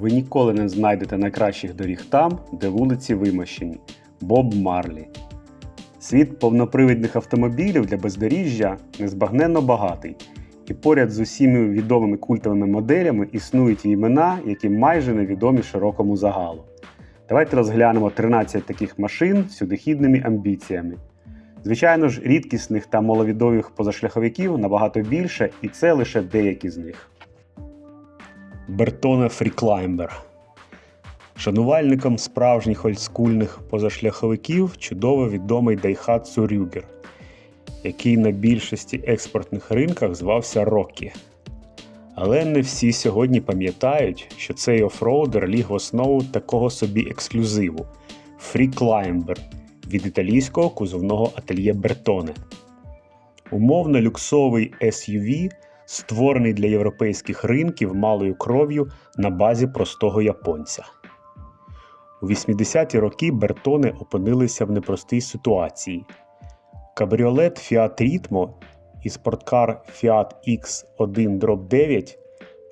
Ви ніколи не знайдете найкращих доріг там, де вулиці вимощені. Боб Марлі. Світ повнопривідних автомобілів для бездоріжжя незбагненно багатий. І поряд з усіми відомими культовими моделями існують і імена, які майже невідомі широкому загалу. Давайте розглянемо 13 таких машин з сюдохідними амбіціями. Звичайно ж, рідкісних та маловідомих позашляховиків набагато більше, і це лише деякі з них. Бертоне Фріклаймбер. Шанувальникам справжніх ольдскульних позашляховиків чудово відомий Daihatsu Rüger, який на більшості експортних ринках звався Rocky. Але не всі сьогодні пам'ятають, що цей офроудер ліг в основу такого собі ексклюзиву Фріклаймбер від італійського кузовного ательє Бертоне. Умовно люксовий SUV, створений для європейських ринків малою кров'ю на базі простого японця. У 80-ті роки Бертони опинилися в непростій ситуації. Кабріолет Fiat Ritmo і спорткар Fiat X1 9,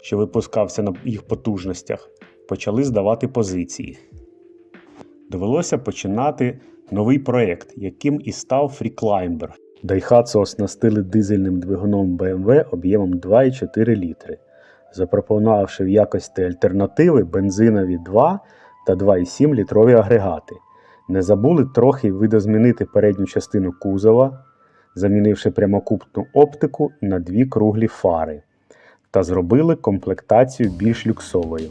що випускався на їх потужностях, почали здавати позиції. Довелося починати новий проєкт, яким і став Freeclimber. Daihatsu оснастили дизельним двигуном BMW об'ємом 2,4 літри, запропонувавши в якості альтернативи бензинові 2 та 2,7 літрові агрегати. Не забули трохи видозмінити передню частину кузова, замінивши прямокутну оптику на дві круглі фари, та зробили комплектацію більш люксовою.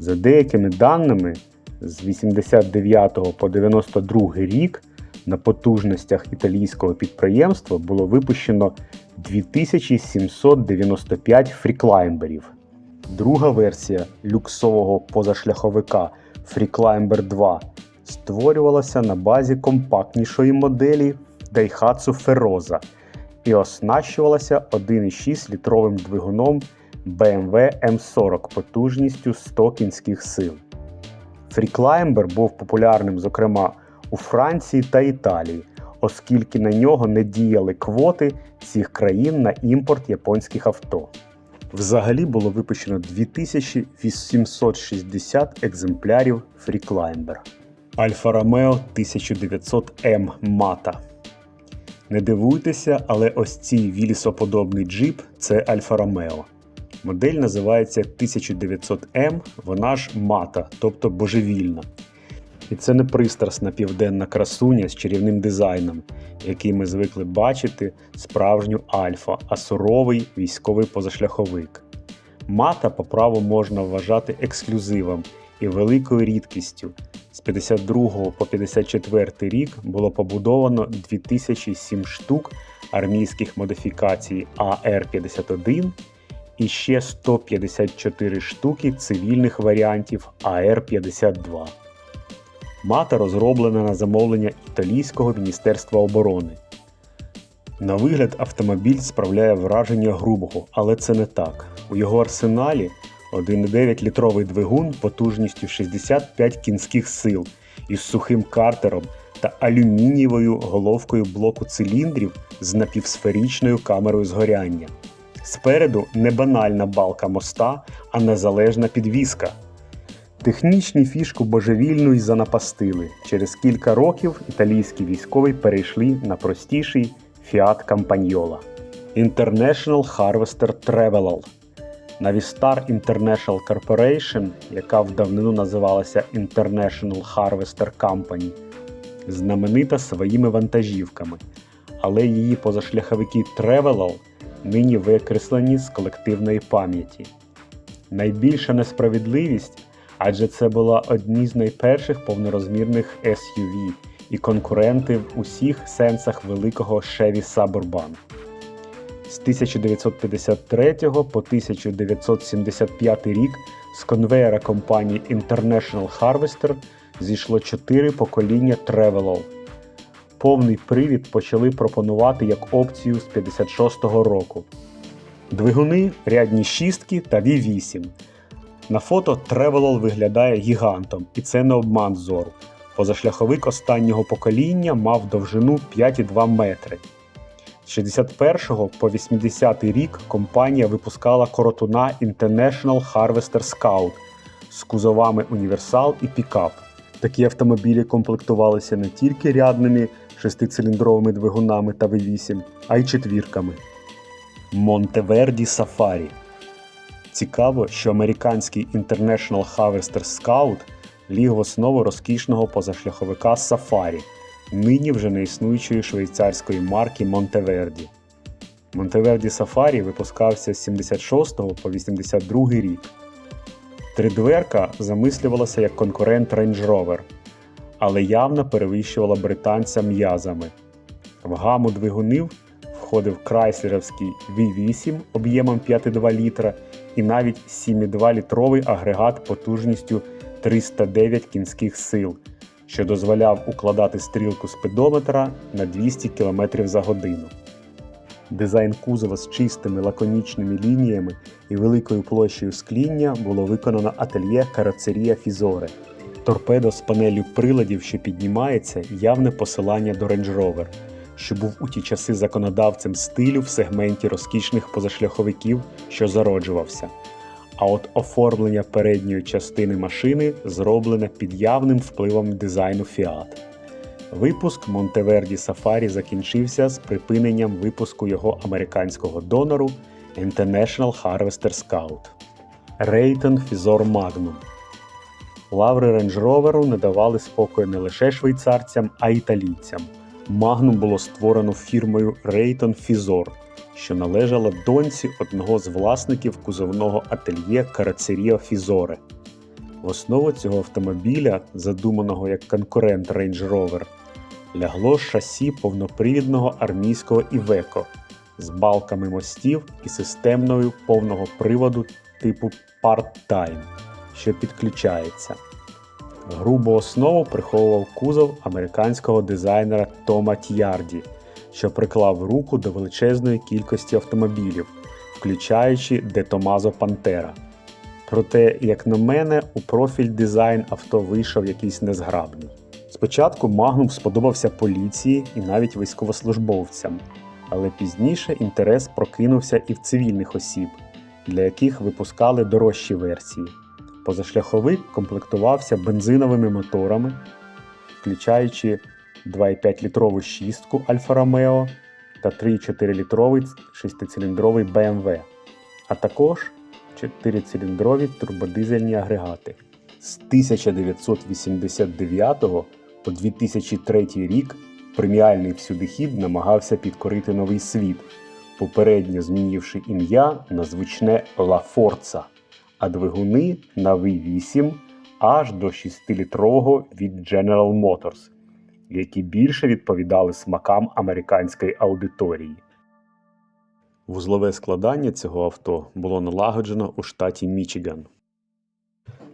За деякими даними, з 89 по 92 рік на потужностях італійського підприємства було випущено 2795 фріклаймберів. Друга версія люксового позашляховика Freeclimber 2 створювалася на базі компактнішої моделі Daihatsu Feroza і оснащувалася 1,6 літровим двигуном BMW M40 потужністю 100 кінських сил. Freeclimber був популярним, зокрема, у Франції та Італії, оскільки на нього не діяли квоти цих країн на імпорт японських авто. Взагалі було випущено 2860 екземплярів Freeclimber. Альфа Ромео 1900M Mata. Не дивуйтеся, але ось цей вілісоподобний джип це Альфа Ромео. Модель називається 1900M, вона ж мата, тобто божевільна. І це не пристрасна південна красуня з чарівним дизайном, який ми звикли бачити справжню альфа, а суровий військовий позашляховик. Мата по праву можна вважати ексклюзивом і великою рідкістю. З 52 по 54 рік було побудовано 2007 штук армійських модифікацій АР-51 і ще 154 штуки цивільних варіантів АР-52. Мата розроблена на замовлення Італійського Міністерства оборони. На вигляд автомобіль справляє враження грубого, але це не так. У його арсеналі 1,9 літровий двигун потужністю 65 кінських сил із сухим картером та алюмінієвою головкою блоку циліндрів з напівсферичною камерою згоряння. Спереду не банальна балка моста, а незалежна підвіска. Технічні фішку божевільну й занапастили. Через кілька років італійські військові перейшли на простіший Fiat Campagnola. International Harvester Travelall. Navistar International Corporation, яка в давнину називалася International Harvester Company, знаменита своїми вантажівками, але її позашляховики Travelall нині викреслені з колективної пам'яті. Найбільша несправедливість, адже це була одні з найперших повнорозмірних SUV і конкуренти в усіх сенсах великого Chevy Suburban. З 1953 по 1975 рік з конвеєра компанії International Harvester зійшло чотири покоління Travelall. Повний привід почали пропонувати як опцію з 56-го року. Двигуни рядні шістки та V8. На фото Travelall виглядає гігантом, і це не обман зору. Позашляховик останнього покоління мав довжину 5,2 метри. З 61 по 80 рік компанія випускала коротуна International Harvester Scout з кузовами універсал і пікап. Такі автомобілі комплектувалися не тільки рядними шестициліндровими двигунами та V8, а й четвірками. Монтеверді Сафарі. Цікаво, що американський International Harvester Scout ліг в основу розкішного позашляховика Safari, нині вже не існуючої швейцарської марки Монтеверді. Монтеверді Safari випускався з 76 по 82 рік. Тридверка замислювалася як конкурент Range Rover, але явно перевищувала британця м'язами. В гаму двигунів входив крайслерівський V8 об'ємом 5,2 літра і навіть 7,2-літровий агрегат потужністю 309 кінських сил, що дозволяв укладати стрілку спидометра на 200 км за годину. Дизайн кузова з чистими лаконічними лініями і великою площею скління було виконано ательє кароцерія Фізоре. Торпедо з панелью приладів, що піднімається, явне посилання до Range Rover, що був у ті часи законодавцем стилю в сегменті розкішних позашляховиків, що зароджувався. А от оформлення передньої частини машини зроблене під явним впливом дизайну Fiat. Випуск Монтеверді Safari закінчився з припиненням випуску його американського донору International Harvester Scout. Рейтон Фізор Magnum Лаври Rover не давали спокою не лише швейцарцям, а й італійцям. Magnum було створено фірмою Rayton Fizor, що належала доньці одного з власників кузовного ательє Карацеріо Фізоре. В основу цього автомобіля, задуманого як конкурент Range Rover, лягло шасі повнопривідного армійського Iveco з балками мостів і системною повного приводу типу Part-Time, що підключається. Грубу основу приховував кузов американського дизайнера Тома Т'ярді, що приклав руку до величезної кількості автомобілів, включаючи Де Томазо Пантера. Проте, як на мене, у профіль дизайн авто вийшов якийсь незграбний. Спочатку Magnum сподобався поліції і навіть військовослужбовцям, але пізніше інтерес прокинувся і в цивільних осіб, для яких випускали дорожчі версії. Позашляховик комплектувався бензиновими моторами, включаючи 2,5-літрову шістку Альфа Ромео та 3,4-літровий шестициліндровий BMW, а також 4-циліндрові турбодизельні агрегати. З 1989 по 2003 рік преміальний всюдихід намагався підкорити новий світ, попередньо змінивши ім'я на звучне La Forza, а двигуни на V8 аж до 6-літрового від General Motors, які більше відповідали смакам американської аудиторії. Вузлове складання цього авто було налагоджено у штаті Мічиган.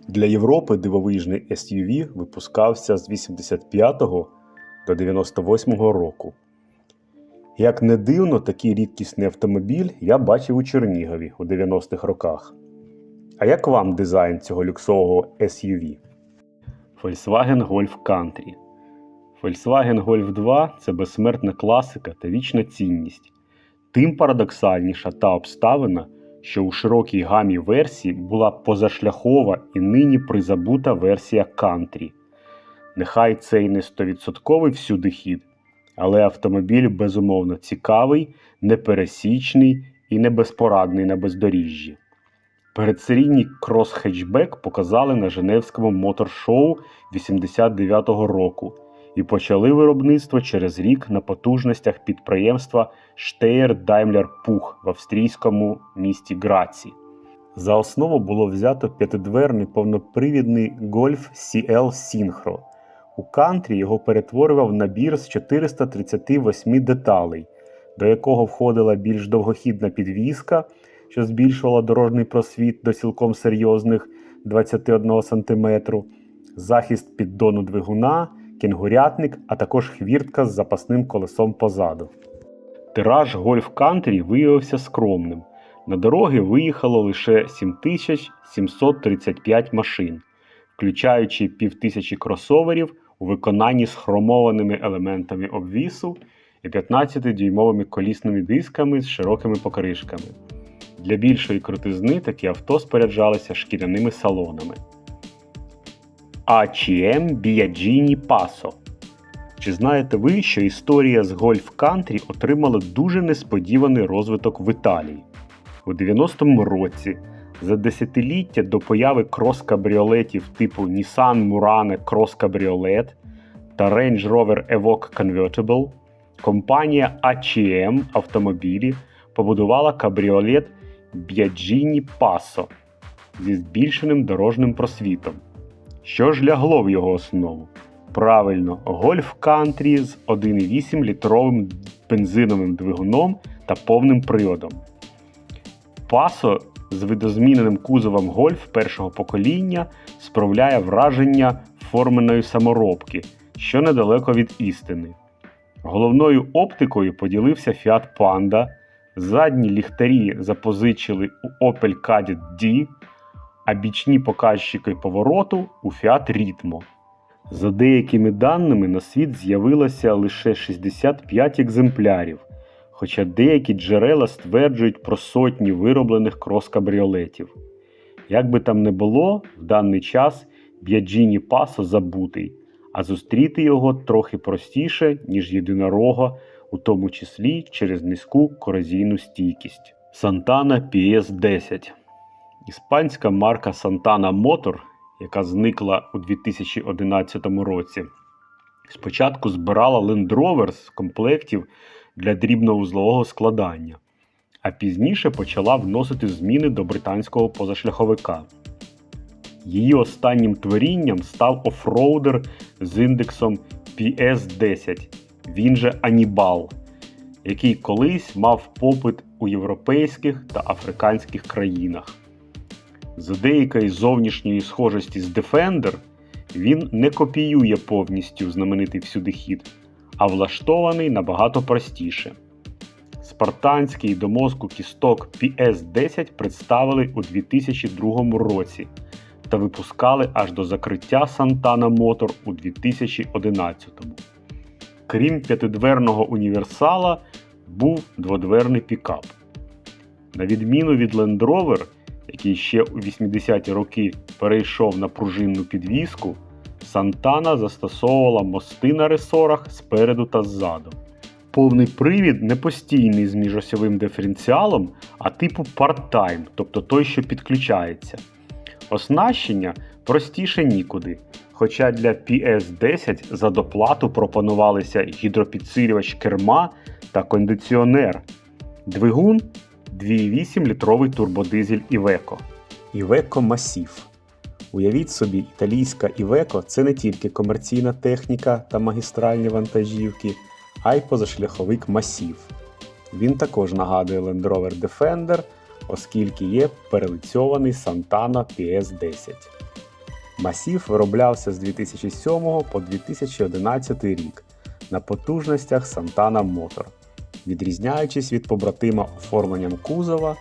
Для Європи дивовижний SUV випускався з 85 до 98 року. Як не дивно, такий рідкісний автомобіль я бачив у Чернігові у 90-х роках. А як вам дизайн цього люксового SUV? Volkswagen Golf Country. Volkswagen Golf 2 це безсмертна класика та вічна цінність. Тим парадоксальніша та обставина, що у широкій гамі версій була позашляхова і нині призабута версія Country. Нехай це й не 100% всюди хід, але автомобіль безумовно цікавий, непересічний і не безпорадний на бездоріжжі. Передсерійний крос-хетчбек показали на Женевському мотор-шоу 89-го року і почали виробництво через рік на потужностях підприємства Steyr Daimler Puch в австрійському місті Граці. За основу було взято п'ятидверний повнопривідний Golf CL Synchro. У кантрі його перетворював набір з 438 деталей, до якого входила більш довгохідна підвізка, що збільшувала дорожній просвіт до цілком серйозних 21 см, захист піддону двигуна, кінгурятник, а також хвіртка з запасним колесом позаду. Тираж Golf Country виявився скромним. На дороги виїхало лише 7735 машин, включаючи півтисячі кросоверів у виконанні з хромованими елементами обвісу і 15-дюймовими колісними дисками з широкими покришками. Для більшої крутизни такі авто споряджалися шкіряними салонами. ACM Biagini Paso. Чи знаєте ви, що історія з гольф кантрі отримала дуже несподіваний розвиток в Італії? У 90-му році, за десятиліття до появи крос-кабріолетів типу Nissan Murano Cross Cabriolet та Range Rover Evoque Convertible, компанія ACM автомобілі побудувала кабріолет Biagini Paso зі збільшеним дорожним просвітом. Що ж лягло в його основу? Правильно, гольф кантрі з 1,8 літровим бензиновим двигуном та повним приводом. Пасо з видозміненим кузовом гольф першого покоління справляє враження форменої саморобки, що недалеко від істини. Головною оптикою поділився Fiat Panda, задні ліхтарі запозичили у Opel Kadett D, а бічні показчики повороту у Fiat Ritmo. За деякими даними на світ з'явилося лише 65 екземплярів, хоча деякі джерела стверджують про сотні вироблених крос-кабріолетів. Як би там не було, в даний час Б'яджіні Пасо забутий, а зустріти його трохи простіше, ніж єдинорога, у тому числі через низьку корозійну стійкість. Santana PS10 Іспанська марка Santana Motor, яка зникла у 2011 році, спочатку збирала Land Rover з комплектів для дрібновузлового складання, а пізніше почала вносити зміни до британського позашляховика. Її останнім творінням став офроудер з індексом PS10, він же Анібал, який колись мав попит у європейських та африканських країнах. З деякої зовнішньої схожості з Defender він не копіює повністю знаменитий всюдихід, а влаштований набагато простіше. Спартанський до мозку кісток PS10 представили у 2002 році та випускали аж до закриття Santana Motor у 2011. Крім п'ятидверного універсала, був дводверний пікап. На відміну від Land Rover, який ще у 80-ті роки перейшов на пружинну підвіску, Сантана застосовувала мости на ресорах спереду та ззаду. Повний привід не постійний з міжосьовим диференціалом, а типу part-time, тобто той, що підключається. Оснащення простіше нікуди. Хоча для PS10 за доплату пропонувалися гідропідсилювач керма та кондиціонер. Двигун 2,8 літровий турбодизель Iveco. Iveco Massif. Уявіть собі, італійська Iveco – це не тільки комерційна техніка та магістральні вантажівки, а й позашляховик Massif. Він також нагадує Land Rover Defender, оскільки є перелицьований Santana PS10. Масів вироблявся з 2007 по 2011 рік на потужностях Santana Motor, відрізняючись від побратима оформленням кузова,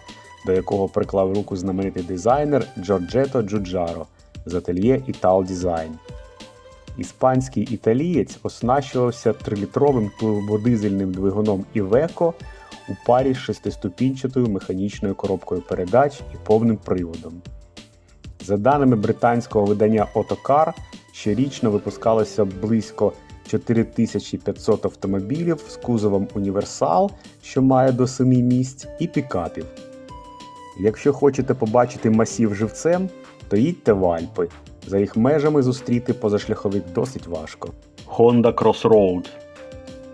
до якого приклав руку знаменитий дизайнер Джорджето Джуджаро з ательє Ital Design. Іспанський італієць оснащувався 3-літровим турбодизельним двигуном Iveco у парі з шестиступінчатою механічною коробкою передач і повним приводом. За даними британського видання Autocar, щорічно випускалося близько 4500 автомобілів з кузовом універсал, що має до 7 місць, і пікапів. Якщо хочете побачити масів живцем, то їдьте в Альпи. За їх межами зустріти позашляховик досить важко. Honda Crossroad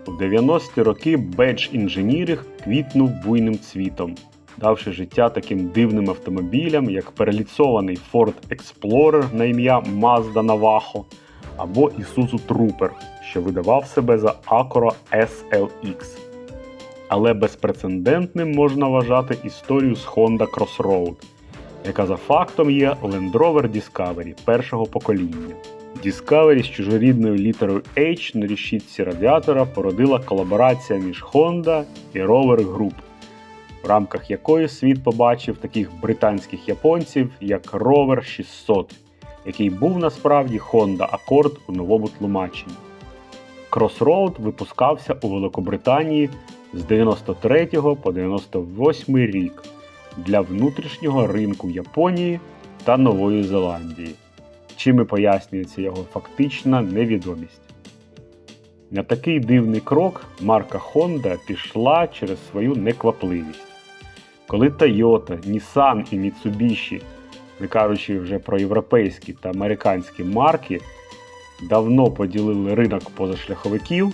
У 90-ті роки Badge Engineering квітнув буйним цвітом, давши життя таким дивним автомобілям, як переліцований Ford Explorer на ім'я Mazda Navajo або Isuzu Trooper, що видавав себе за Acura SLX. Але безпрецедентним можна вважати історію з Honda Crossroad, яка за фактом є Land Rover Discovery першого покоління. Discovery з чужорідною літерою H на решітці радіатора породила колаборація між Honda і Rover Group, в рамках якої світ побачив таких британських японців, як Rover 600, який був насправді Honda Accord у новому тлумаченні. Crossroad випускався у Великобританії з 93 по 98 рік для внутрішнього ринку Японії та Нової Зеландії. чим і пояснюється його фактична невідомість. На такий дивний крок марка Honda пішла через свою неквапливість. Коли Toyota, Nissan і Mitsubishi, не кажучи вже про європейські та американські марки, давно поділили ринок позашляховиків,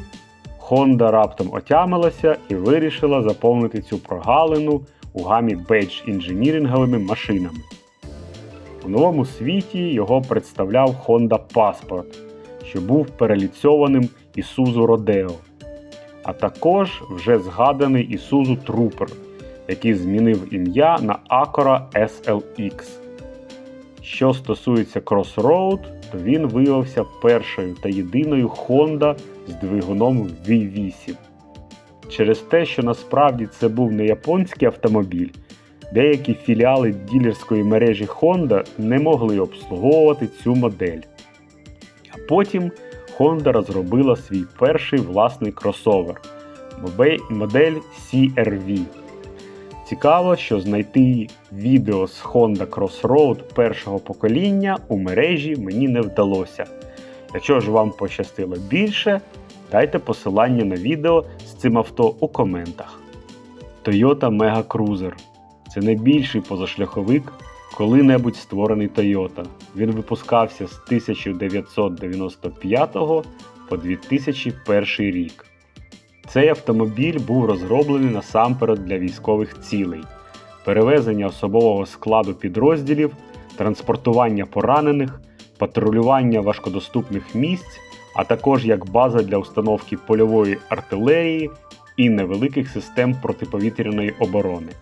Honda раптом отямилася і вирішила заповнити цю прогалину у гамі бейдж інженіринговими машинами. У новому світі його представляв Honda Passport, що був переліцьованим Isuzu Rodeo, а також вже згаданий Isuzu Trooper, який змінив ім'я на Acura SLX. Що стосується Crossroad, то він виявився першою та єдиною Honda з двигуном V8. Через те, що насправді це був не японський автомобіль, деякі філіали ділерської мережі Honda не могли обслуговувати цю модель. А потім Honda розробила свій перший власний кросовер модель CRV. Цікаво, що знайти відео з Honda Crossroad першого покоління у мережі мені не вдалося. Якщо ж вам пощастило більше, дайте посилання на відео з цим авто у коментах. Toyota Mega Cruiser це найбільший позашляховик, коли-небудь створений Toyota. Він випускався з 1995 по 2001 рік. Цей автомобіль був розроблений насамперед для військових цілей, перевезення особового складу підрозділів, транспортування поранених, патрулювання важкодоступних місць, а також як база для установки польової артилерії і невеликих систем протиповітряної оборони.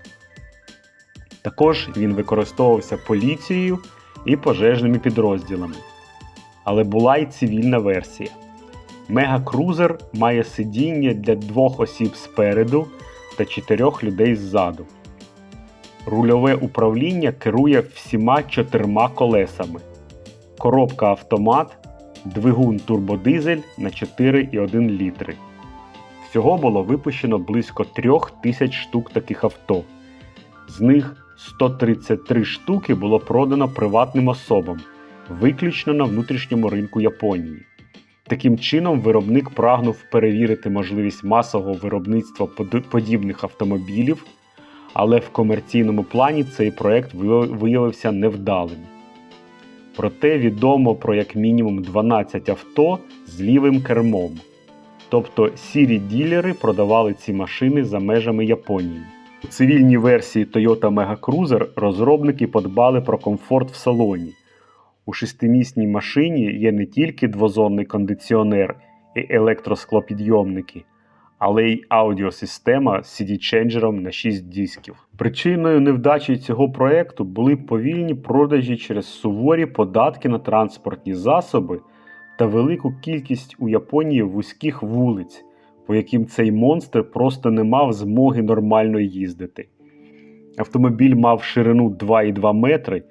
Також він використовувався поліцією і пожежними підрозділами. Але була й цивільна версія. Мегакрузер має сидіння для двох осіб спереду та чотирьох людей ззаду. Рульове управління керує всіма чотирма колесами. Коробка автомат, двигун турбодизель на 4,1 літри. Всього було випущено близько 3000 штук таких авто. З них 133 штуки було продано приватним особам, виключно на внутрішньому ринку Японії. Таким чином, виробник прагнув перевірити можливість масового виробництва подібних автомобілів, але в комерційному плані цей проект виявився невдалим. Проте відомо про як мінімум 12 авто з лівим кермом. Тобто сірі ділери продавали ці машини за межами Японії. У цивільній версії Toyota Mega Cruiser розробники подбали про комфорт в салоні. У шестимісній машині є не тільки двозонний кондиціонер і електросклопідйомники, але й аудіосистема з CD-ченджером на 6 дисків. Причиною невдачі цього проекту були повільні продажі через суворі податки на транспортні засоби та велику кількість у Японії вузьких вулиць, по яким цей монстр просто не мав змоги нормально їздити. Автомобіль мав ширину 2,2 метри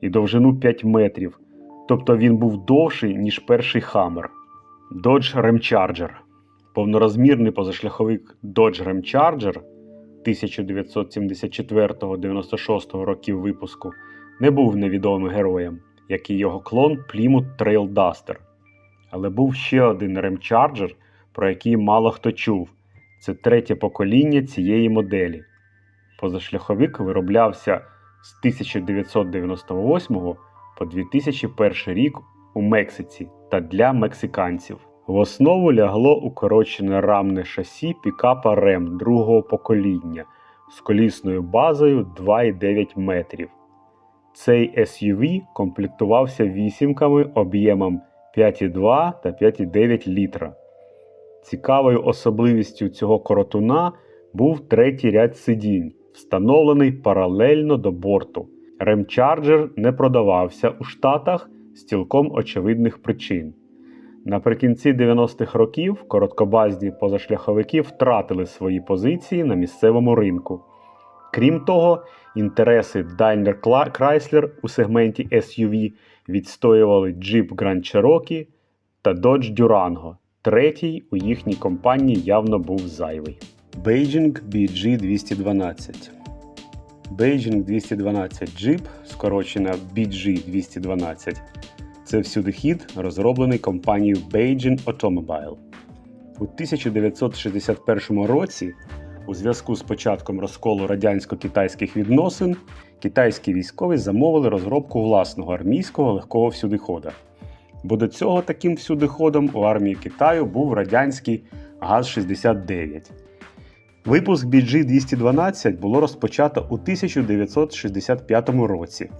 і довжину 5 метрів, тобто він був довший, ніж перший Хаммер. Dodge Ram Повнорозмірний позашляховик Dodge Ram 1974-96 років випуску не був невідомим героєм, як і його клон Plymouth Trail Duster. Але був ще один Ram про який мало хто чув. Це третє покоління цієї моделі. Позашляховик вироблявся з 1998 по 2001 рік у Мексиці та для мексиканців. В основу лягло укорочене рамне шасі пікапа Рем другого покоління з колісною базою 2,9 метрів. Цей SUV комплектувався вісімками об'ємом 5,2 та 5,9 літра. Цікавою особливістю цього коротуна був третій ряд сидінь, встановлений паралельно до борту. Ремчарджер не продавався у Штатах з цілком очевидних причин. Наприкінці 90-х років короткобазні позашляховики втратили свої позиції на місцевому ринку. Крім того, інтереси Daimler Chrysler у сегменті SUV відстоювали Jeep Grand Cherokee та Dodge Durango. Третій у їхній компанії явно був зайвий. Beijing BG212 Beijing 212 Jeep, скорочена BG212, Це всюдихід, розроблений компанією Beijing Automobile. У 1961 році, у зв'язку з початком розколу радянсько-китайських відносин, китайські військові замовили розробку власного армійського легкого всюдихода. Бо до цього таким всюдиходом у армії Китаю був радянський ГАЗ-69. Випуск BG-212 було розпочато у 1965 році,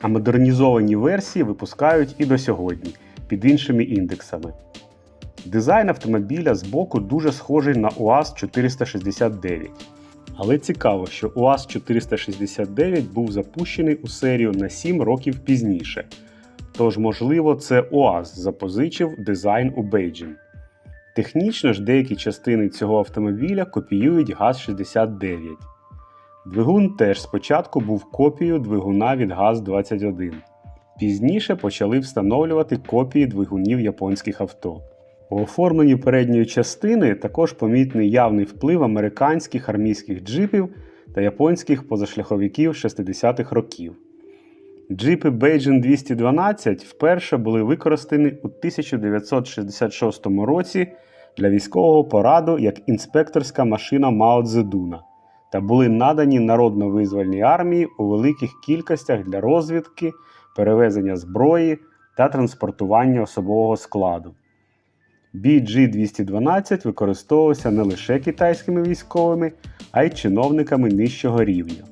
а модернізовані версії випускають і до сьогодні під іншими індексами. Дизайн автомобіля збоку дуже схожий на УАЗ-469. Але цікаво, що УАЗ-469 був запущений у серію на 7 років пізніше. Тож, можливо, це УАЗ запозичив дизайн у Beijing. Технічно ж деякі частини цього автомобіля копіюють ГАЗ-69. Двигун теж спочатку був копією двигуна від ГАЗ-21. Пізніше почали встановлювати копії двигунів японських авто. У оформленні передньої частини також помітний явний вплив американських армійських джипів та японських позашляховиків 60-х років. Джипи Beijing 212 вперше були використані у 1966 році для військового пораду як інспекторська машина Мао Цзедуна та були надані народно-визвольній армії у великих кількостях для розвідки, перевезення зброї та транспортування особового складу. BG-212 використовувався не лише китайськими військовими, а й чиновниками нижчого рівня.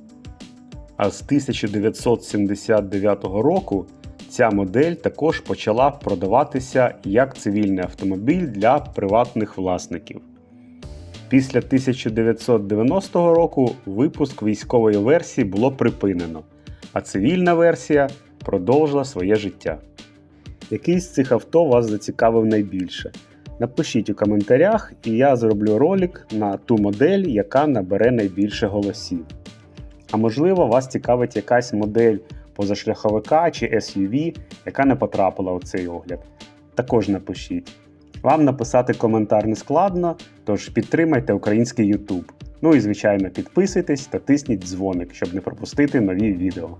А з 1979 року ця модель також почала продаватися як цивільний автомобіль для приватних власників. Після 1990 року випуск військової версії було припинено, а цивільна версія продовжила своє життя. Який з цих авто вас зацікавив найбільше? Напишіть у коментарях, і я зроблю ролик на ту модель, яка набере найбільше голосів. А можливо, вас цікавить якась модель позашляховика чи SUV, яка не потрапила у цей огляд. Також напишіть. Вам написати коментар не складно, тож підтримайте український YouTube. Ну і звичайно підписуйтесь та тисніть дзвоник, щоб не пропустити нові відео.